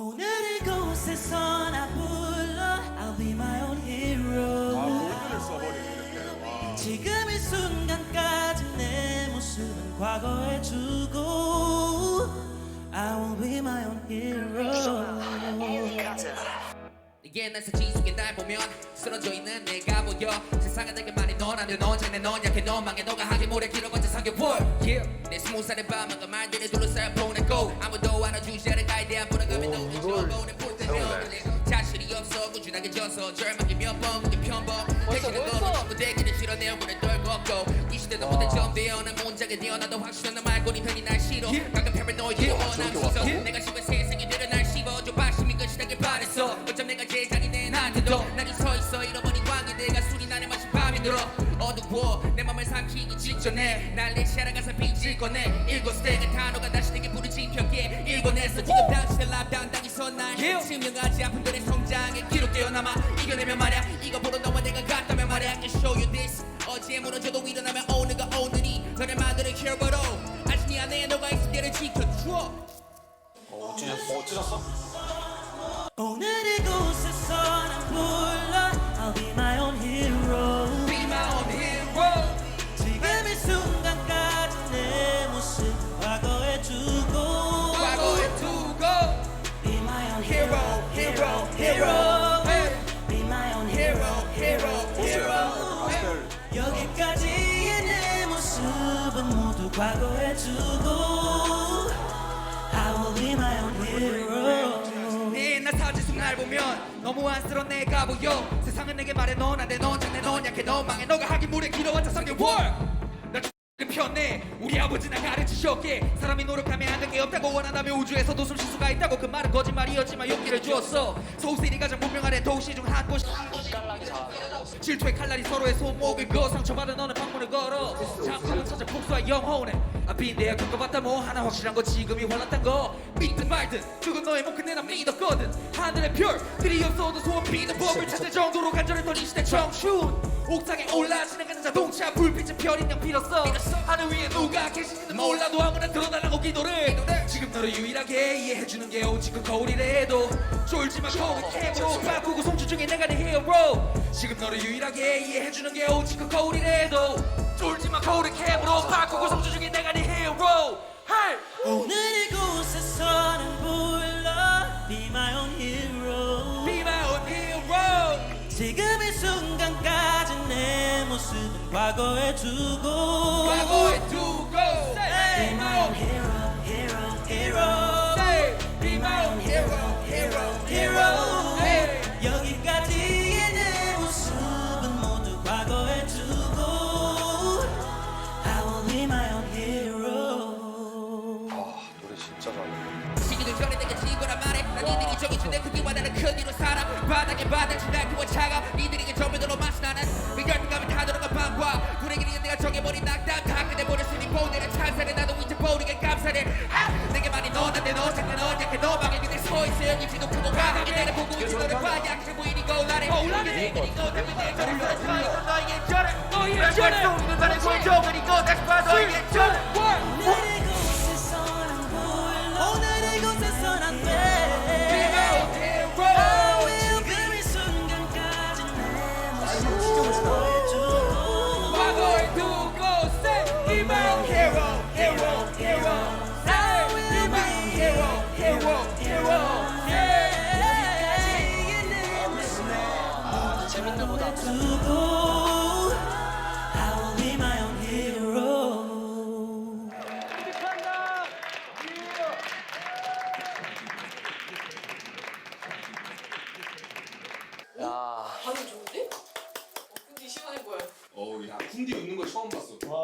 오늘 이곳에서 나 불러. I'll be my own hero. 아 골드를 써버리네 이렇게 와. 지금 이 순간까지 내 모습은 과거에 두고. I will be my own hero. 이게 날 사진 속에 날 보면 쓰러져 있는 내가 보여. 세상에 내게 말이 넌 안돼 넌 장래 넌 약해. 넌 망해 너가 하긴 뭐래 길어봤자 삼겹볼 yeah. 내 스무 살의 밤은 그 말들에 둘러싸여 보내고. 아무도 알아주지 않을 가이드 안 잊어보내 볼때 자신이 없어 꾸준하게 져서 절망이 몇번 그게 편법 대신에 너무 되기는 싫어 내 얼굴에 떨궜고 이 시대도 못해 처음 되어는 문장에 태어나도 확실한 너 말고 네 편이 날 싫어 가끔 패러노이드 원함 시서 내가 씹은 세상이 되려 날 씹어줘 박심이 끝이라길 바랬어 어쩜 내가 제일 잔인해 나한테도 삼키기 직전에 날내 샤라가서 빚을 꺼내 일곱세 그 단어가 다시 내게 부르진 벽에 읽어냈어 지금 당신의 랍 당당히서 날 증명하지 아픔들의 성장에 기록되어 남아 이겨내면 말야. 이거 보러 너와 내가 같다면 말야. I can show you this. 어제 무너져도 일어나면 오늘가 오늘이 너를 만드는 히어로로 아직 네 안에 너가 있을 때를 지켜줘 어. 찢었어? 어 찢었어? 오늘 과거에 두고 I will be my own hero 네나 속날 보면 너무 안쓰러운 내가 보여. 세상은 내게 말해 넌 안돼 넌 장래 넌 약해. 넌 망해. 너가 하긴 물에 길어왔자 3개월 나 X는 편해 우리 아버지나 가르치셨기에 사람이 노력하면 안 된 게 없다고 원한다면 우주에서도 숨쉴 수가 있다고 그 말은 거짓말이었지만 용기를 주었어. 소우세이 가장 분명하네 도시 중 한곳 질투의 칼날이 서로의 손목을 그어 상처받은 너는 방 문을 걸어. 잠깐만 찾아 복수와 영혼에. 앞이 내가 겪어봤다 뭐. 하나 확실한 거 지금이 환났단 거. 믿든 말든 그건 너의 목 근데 난 믿었거든. 하늘의 별들이 없어도 소원 비는 법을 찾을 정도로 간절했던 이 시대 청춘 옥상에 올라 지나가는 자동차 불빛은 별인형 빌었어. 하늘 위에 누가 계신지는 몰라도 아무나 들어달라고 기도를. 지금 너를 유일하게 이해해주는 게 오직 그 거울이래도. 쫄지마 거울 캠으로 바꾸고 송주 중에 내가 네 히어로 지금 너를 유일하게 이해해주는 게 오직 그 거울이래도. 쫄지마 거울을 캠으로 바꾸고 송주 중에 내가 네 히어로 hey! 오늘 이 과거에 두고 과거에 두고 Be my own hero, hero, hero. Say Be my own hero hero, hero. Hey! 여기까지의 내 모습은 모두 과거에 두고 I will be my own hero. 아 노래 진짜 잘해 시기도 전에 내게 지고란 말해 난 니들이 정해준 내 크기와 나는 큰 이로 살아 바닥에 바닥 보리게 감사를 하! 내게 말이 너한테 너 장난 너 약해 너 방에 그대 서 있어 여기지도 크고 강하게 내를 보고 있지 너를 봐 약해 보이니 거울라래 거울라래 그리고 때문에 내 저를 살았어 이건 너에게 저래 너에게 저래 속이는 말에 보여줘 그리고 다시 봐 너에게 저래 my own hero. 반응 좋은데? 어, 근데 시원해 보여. 어우 야 쿵디 웃는 거 처음 봤어